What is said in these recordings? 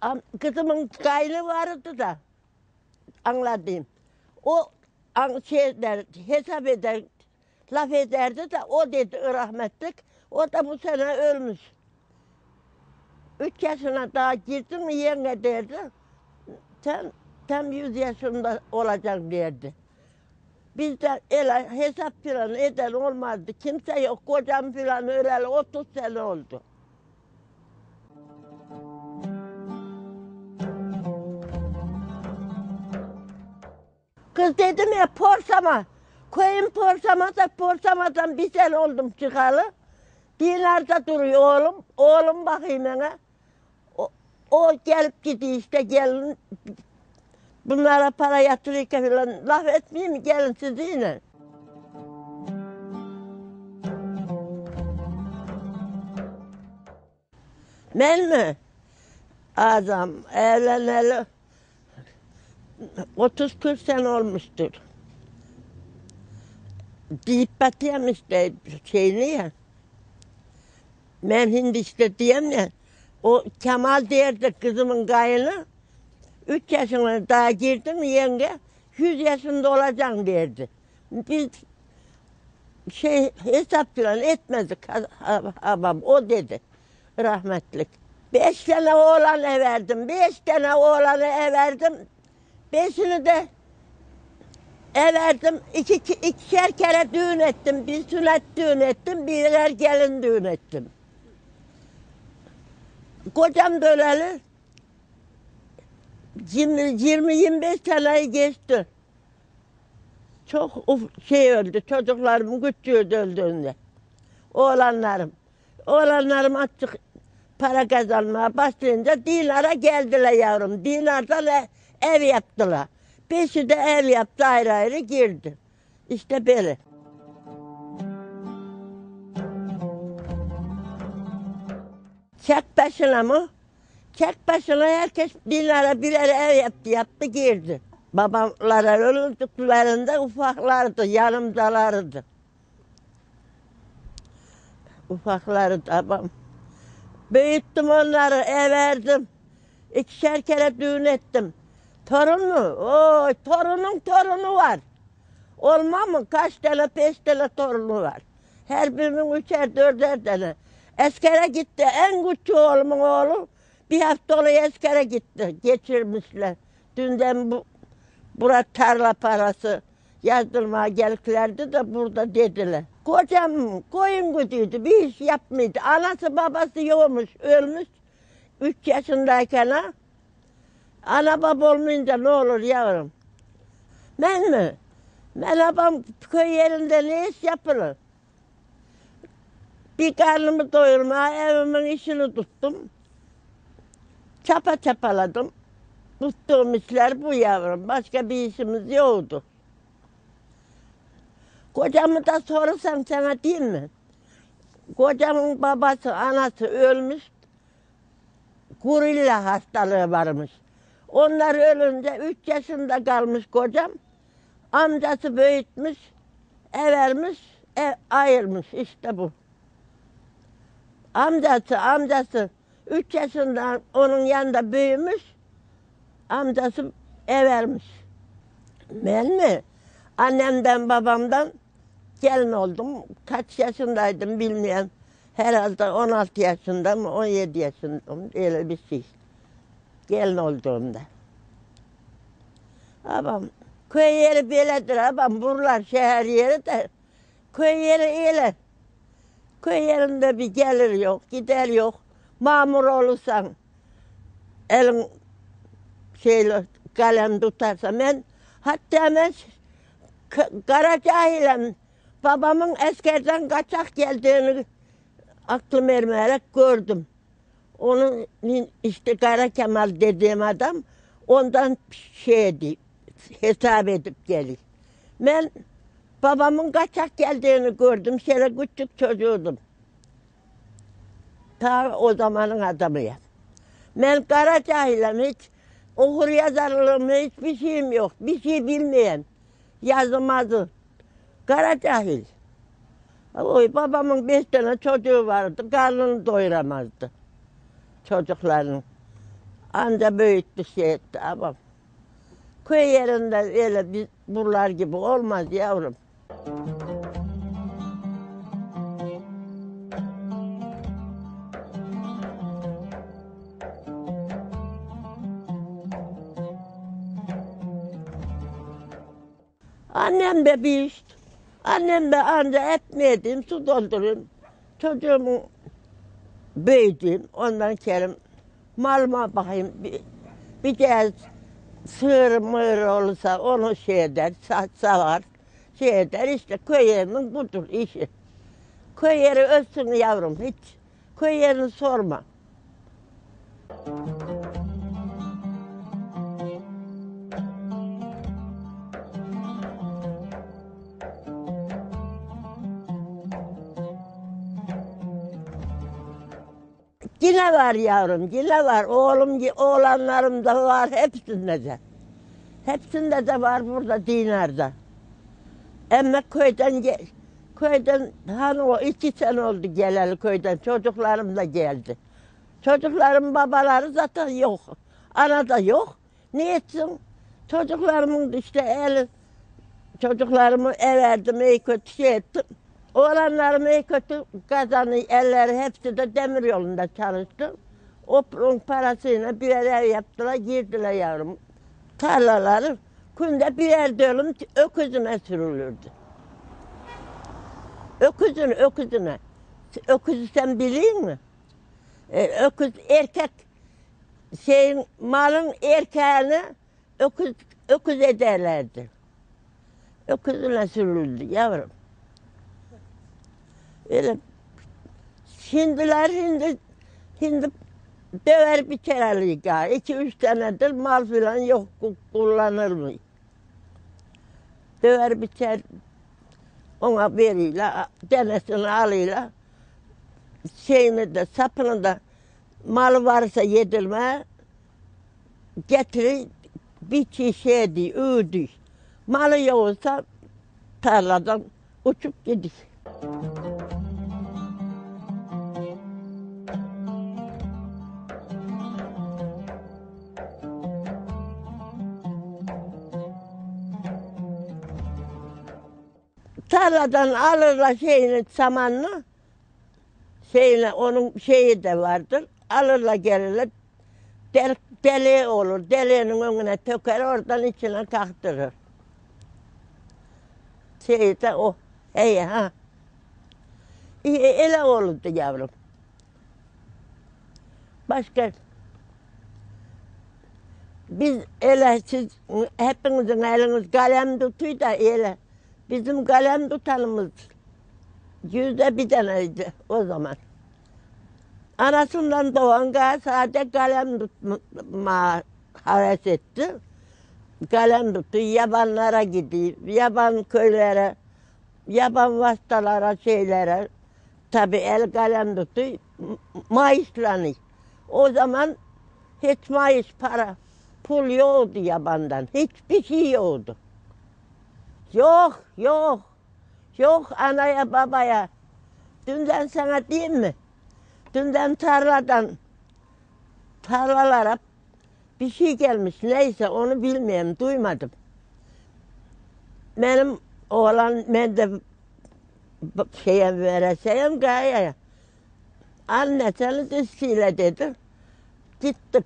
Am- Kızımın kaynı vardı da anladığım. O şey der, hesap eder, laf ederdi de o dedi rahmetlik. O da bu sene ölmüş. Üç yaşına daha girdin mi yenge derdi. Sen tam yüz yaşında olacaksın derdi. Bizde ele hesap filan eden olmazdı. Kimse yok. Kocam filan öleli 30 sene oldu. Kız dedim ya porsama. Koyun porsama da porsamadan bir sene oldum çıkalı. Dinarda duruyor oğlum. Oğlum bakayım bana. O, o gelip gidiyor işte gelin. Bunlara para yatırırken falan laf etmeyeyim gelin siz. Ben mi? Adam evleneli 30-40 sene olmuştur. Deyip batıyam işte şeyini ya. Ben şimdi işte diyeyim ya. O Kemal derdi kızımın kayını. Üç yaşına daha girdin mi yenge? Yüz yaşında olacaksın derdi. Biz şey hesap falan etmedik babam o dedi rahmetlik. Beş tane oğlan verdim. Beş tane oğlanı verdim. Beşini de verdim. İki, iki, ikişer kere düğün ettim. Bir sünnet düğün ettim. Birer gelin düğün ettim. Kocam da öleli 20-25 seneyi geçti. Çok uf- şey öldü. Çocuklarım küçüğü de öldüğünde. Oğlanlarım. Oğlanlarım açık para kazanmaya başlayınca dinara geldiler yavrum. Dinardan e- ev yaptılar. Beşi de ev yaptı ayrı ayrı girdi. İşte böyle. Çek başına mı? Çek başına herkes dinara birer ev yaptı, yaptı girdi. Babamlara öldüklerinde ufaklardı, yanımdalardı. Ufaklardı babam. Büyüttüm onları, ev verdim. İkişer kere düğün ettim. Torun mu? Oy, torunun torunu var. Olma mı? Kaç tane, beş tane torunu var. Her birinin üçer, dörder tane. Eskere gitti. En küçük oğlumun oğlu bir hafta oluyor eskere gitti. Geçirmişler. Dünden bu bura tarla parası yazdırmaya geldiklerdi de burada dediler. Kocam koyun güdüydü. Bir iş yapmıyordu. Anası babası yokmuş. Ölmüş. Üç yaşındayken ha. Ana baba olmayınca ne olur yavrum? Ben mi? Ben babam köy yerinde ne iş yapılır? Bir karnımı doyurmaya evimin işini tuttum. Çapa çapaladım. Tuttuğum işler bu yavrum. Başka bir işimiz yoktu. Kocamı da sorursam sana değil mi? Kocamın babası, anası ölmüş. Gorilla hastalığı varmış. Onlar ölünce üç yaşında kalmış kocam. Amcası büyütmüş, evermiş, ev ayırmış. İşte bu. Amcası, amcası üç yaşında onun yanında büyümüş. Amcası evermiş. Ben mi? Annemden babamdan gelin oldum. Kaç yaşındaydım bilmiyorum. Herhalde 16 yaşında mı 17 yaşında mı öyle bir şey. Gelin olduğumda. Abam köy yeri böyledir abam. Buralar şehir yeri de köy yeri öyle. Köy yerinde bir gelir yok, gider yok. Mamur olursan elin şeyle kalem tutarsa ben hatta ben kara cahilem babamın askerden kaçak geldiğini aklım ermeyerek gördüm. Onun işte Kara Kemal dediğim adam ondan şey edip, hesap edip gelir. Ben babamın kaçak geldiğini gördüm. Şöyle küçük çocuğudum. Ta o zamanın adamıyım. Ben kara cahilem hiç okur yazarlığım hiçbir şeyim yok. Bir şey bilmeyen. Yazmazı. Kara cahil. Oy babamın beş tane çocuğu vardı. Karnını doyuramazdı. Çocuklarının. Anca büyüttü şey etti babam. Köy yerinde öyle biz buralar gibi olmaz yavrum. Annem de bir iş. Annem de anca etmeydim, su doldurayım. Çocuğumu büyüdüm. Ondan kerim malıma bakayım. Bir, bir kez sığır mığır olursa onu şey eder, sa- savar. Şey eder işte köy yerinin budur işi. Köy yeri ölsün yavrum hiç. Köy yerini sorma. Yine var yavrum, yine var. Oğlum, oğlanlarım da var, hepsinde de. Hepsinde de var burada dinarda. Ama köyden köyden hani o iki sene oldu geleli köyden. Çocuklarım da geldi. Çocuklarım babaları zaten yok. Ana da yok. Ne etsin? Çocuklarımın işte eli çocuklarımı everdim, iyi kötü şey ettim. Oğlanlarım iyi kötü kazanı, elleri hepsi de demir yolunda çalıştı. Oprun parasıyla birer ev yaptılar, girdiler yavrum. Tarlaları günde birer dönüm öküzüne sürülürdü. Öküzüne, öküzüne. Öküzü sen biliyor musun? Ee, öküz erkek şeyin malın erkeğini öküz, öküz ederlerdi. Öküzüne sürüldü yavrum. Elə hindilər indi hindi döyər bir kərəlik ha. 2-3 dənədir mal filan yox kullanılmır. Döyər bitər ona verirlər, dənəsini alırlar. Şeyini də, sapını da malı varsa yedilmə, gətirir, biçi şeydi, ödük. Malı yoxsa tarladan uçub gedik. Müzik Tarladan alırlar şeyini samanını. Şeyine onun şeyi de vardır. Alırlar gelirler. Del, deliği olur. Deliğinin önüne töker oradan içine kaktırır. Şeyi de o. İyi ha. İyi, öyle olurdu yavrum. Başka biz öyle siz hepinizin eliniz kalem tutuyor da öyle. Bizim kalem tutanımız yüzde bir taneydi o zaman. Anasından doğan kız sadece kalem tutma heves etti. Kalem tuttu, yabanlara gidiyor, yaban köylere, yaban vastalara, şeylere. Tabii el kalem tuttu, maaşlanıyor. O zaman hiç maaş, para, pul yoktu yabandan. Hiçbir şey yoktu. Yok, yok. Yok anaya babaya. Dünden sana diyeyim mi? Dünden tarladan tarlalara bir şey gelmiş. Neyse onu bilmiyorum, duymadım. Benim oğlan ben de şeye vereceğim gayaya. Anne seni dizsiyle dedi. Gittik.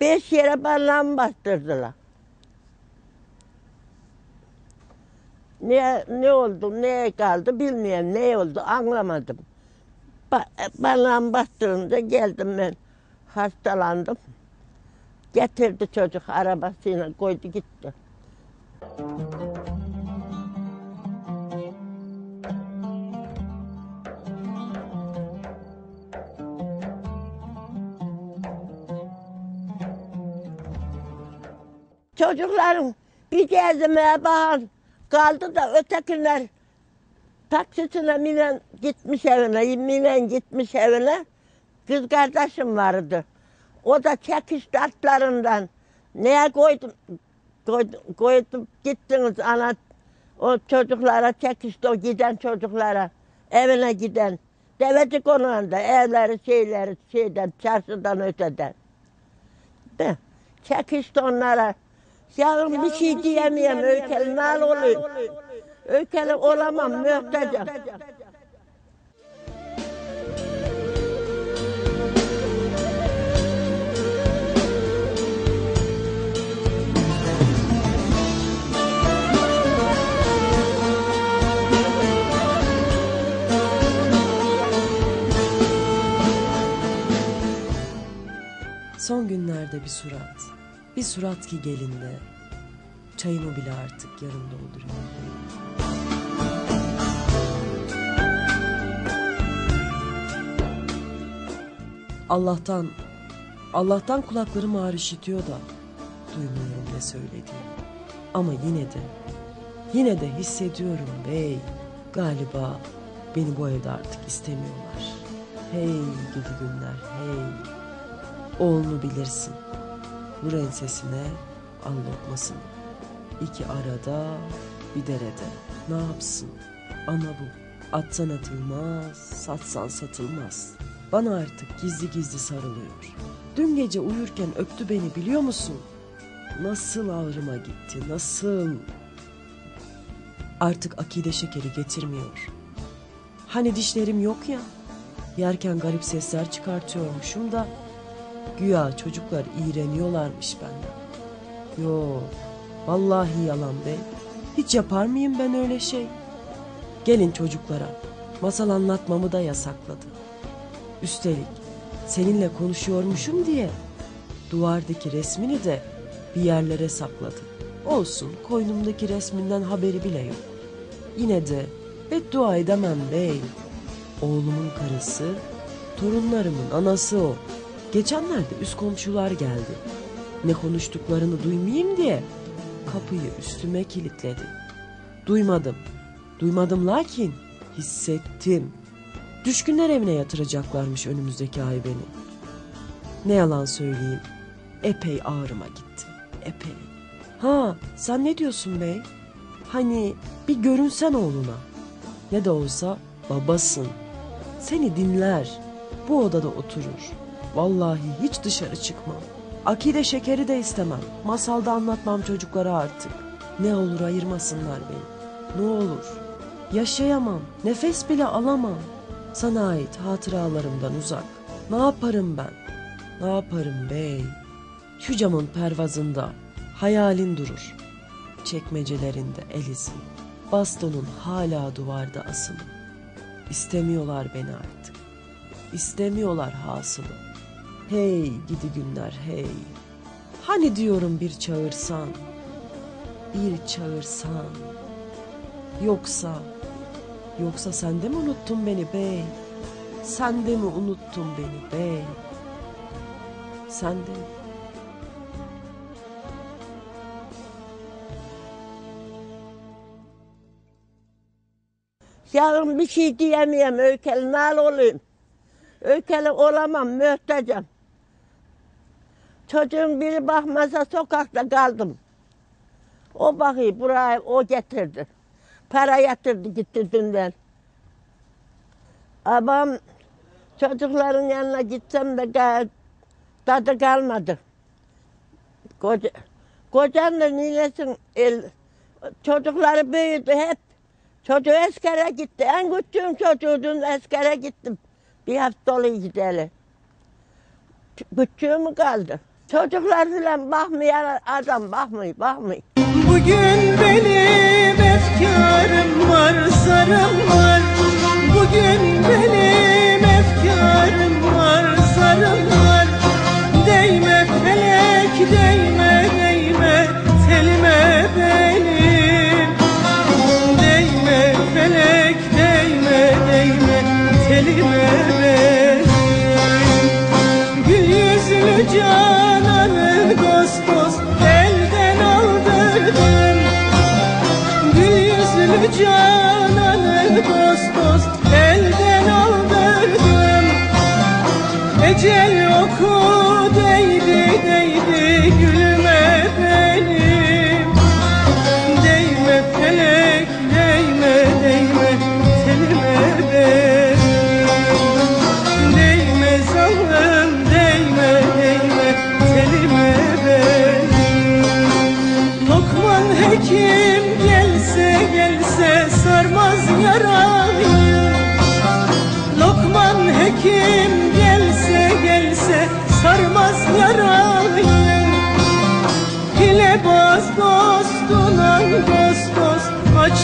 Beş yere ballam bastırdılar. Ne, ne oldu, neye kaldı bilmiyorum. Ne oldu anlamadım. Ba ballam bastırınca geldim ben. Hastalandım. Getirdi çocuk arabasıyla koydu gitti. Çocuklarım bir gezmeye bakar kaldı da ötekiler taksisine minen gitmiş evine, minen gitmiş evine. Kız kardeşim vardı. O da çekişti atlarından. Neye koydum? Koydum, koydum gittiniz ana. O çocuklara çekişti o giden çocuklara. Evine giden. Devedik onun anda evleri şeyleri şeyden çarşıdan öteden. De, çekişti onlara. Yavrum bir şey diyemeyem öykeli nal olayım. Öykeli olamam mühtecem. Son günlerde bir surat, bir surat ki gelinde, çayımı bile artık yarım dolduruyor. Allah'tan, Allah'tan kulaklarım ağır işitiyor da duymuyorum ne söylediğini. Ama yine de, yine de hissediyorum bey, galiba beni bu evde artık istemiyorlar. Hey gidi günler hey. Oğlunu bilirsin. Vur ensesine, al lokmasını. İki arada, bir derede. Ne yapsın? Ana bu. Atsan atılmaz, satsan satılmaz. Bana artık gizli gizli sarılıyor. Dün gece uyurken öptü beni biliyor musun? Nasıl ağrıma gitti, nasıl? Artık akide şekeri getirmiyor. Hani dişlerim yok ya. Yerken garip sesler çıkartıyormuşum da Güya çocuklar iğreniyorlarmış benden. Yo, vallahi yalan be. Hiç yapar mıyım ben öyle şey? Gelin çocuklara, masal anlatmamı da yasakladı. Üstelik seninle konuşuyormuşum diye duvardaki resmini de bir yerlere sakladı. Olsun koynumdaki resminden haberi bile yok. Yine de beddua edemem bey. Oğlumun karısı, torunlarımın anası o. Geçenlerde üst komşular geldi. Ne konuştuklarını duymayayım diye kapıyı üstüme kilitledi. Duymadım. Duymadım lakin hissettim. Düşkünler evine yatıracaklarmış önümüzdeki ay beni. Ne yalan söyleyeyim. Epey ağrıma gitti. Epey. Ha sen ne diyorsun bey? Hani bir görünsen oğluna. Ne de olsa babasın. Seni dinler. Bu odada oturur. Vallahi hiç dışarı çıkmam. Akide şekeri de istemem. Masalda anlatmam çocuklara artık. Ne olur ayırmasınlar beni. Ne olur. Yaşayamam. Nefes bile alamam. Sana ait hatıralarımdan uzak. Ne yaparım ben? Ne yaparım bey? Şu camın pervazında hayalin durur. Çekmecelerinde el izin. Bastonun hala duvarda asılı. İstemiyorlar beni artık. İstemiyorlar hasılı. Hey gidi günler hey. Hani diyorum bir çağırsan, bir çağırsan. Yoksa, yoksa sen de mi unuttun beni bey? Sen de mi unuttun beni bey? Sen de mi? Yavrum bir şey diyemeyem öykeli nal olayım. Öykeli olamam mühtecem. Çocuğun biri bakmasa sokakta kaldım. O bakıyor buraya o getirdi. Para yatırdı gitti dünden. Abam çocukların yanına gitsem de tadı kalmadı. Koca, kocan da nilesin el, çocukları büyüdü hep. Çocuğu askere gitti. En küçüğüm çocuğun askere gittim. Bir hafta oluyor gideli. Küçüğü mü kaldı? Çocuklar filan bakmıyor adam bakmıyor bakmıyor. Bugün benim efkarım var, zarım var. Bugün benim efkarım var, zarım var. Değme felek, değme, değme telime benim. Değme felek, değme, değme telime benim. Gül yüzlü cananı Ecel oku değdi değdi gülüme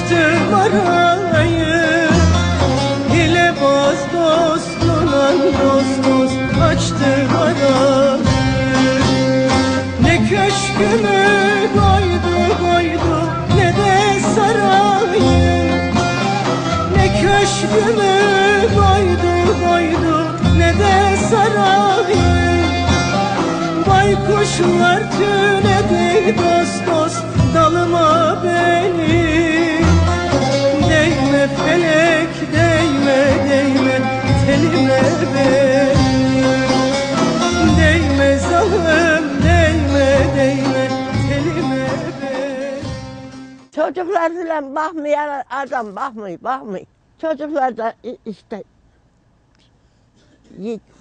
açtı arayı. Hilebaz dostuna dost dost açtı arayı. Ne köşkümü koydu koydu ne de sarayı. Ne köşkümü koydu koydu ne de sarayı. Baykuşlar tünedi dost dost dalıma beni telime benim Değme zalim değme değme telime benim Çocuklar filan bakmayan adam bakmıyor, bakmıyor. Çocuklar da işte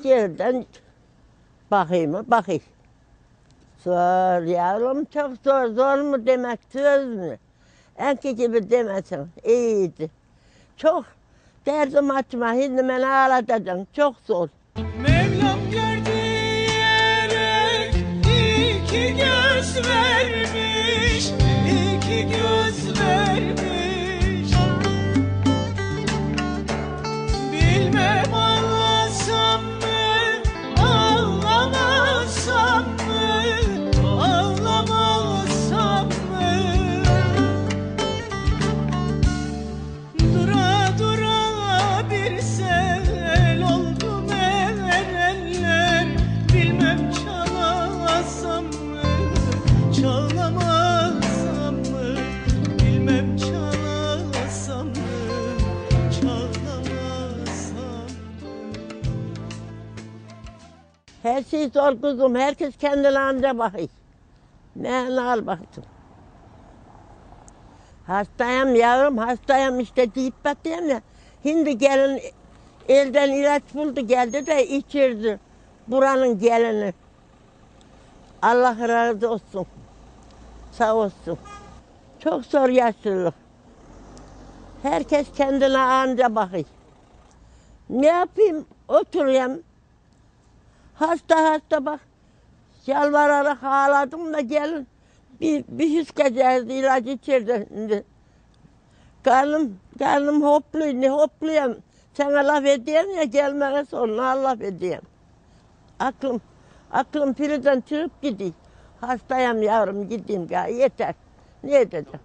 yerden bakayım? Bakayım. Zor yavrum, çok zor. Zor mu demek söz mü? Enki gibi demesin, iyiydi. Çok derdim açma, şimdi beni ağlatacaksın. Çok zor. Mevlam gördüğüne iki göz vermiş, iki göz vermiş. Bilmem Zor kuzum. Herkes kendine anca bakıyor. Ne al baktım. Hastayım yavrum, hastayım işte deyip bakıyorum ya. Şimdi gelin elden ilaç buldu geldi de içirdi. Buranın gelini. Allah razı olsun. Sağ olsun. Çok zor yaşlılık. Herkes kendine anca bakıyor. Ne yapayım? Oturuyorum. Hasta hasta bak. Yalvararak ağladım da gelin. Bir, bir hüskeceğiz ilaç içirdi. Şimdi. Karnım, karnım hopluyor, ne hopluyum. Sana laf edeyim ya gelmene sonra laf edeyim. Aklım, aklım piriden çırıp gidiyor. Hastayım yavrum gideyim ya yeter. Ne edeceğim?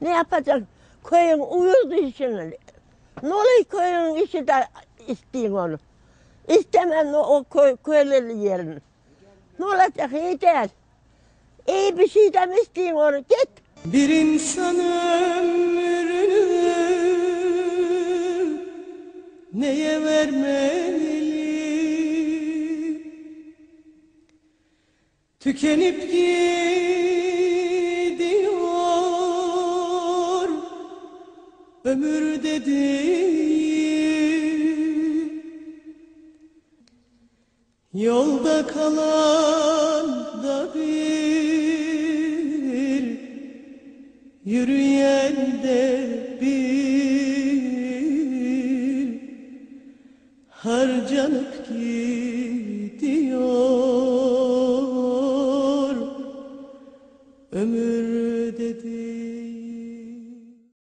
Ne yapacağım? Köyün uyurdu işini. Ne oluyor köyün işi de isteyin onu. İstemem o, köy, köyleri yerini. Ne olacak değil. İyi bir şey de isteyin onu git. Bir insan ömrünü neye vermeli? Tükenip gidiyor ömür dediğin Yolda kalan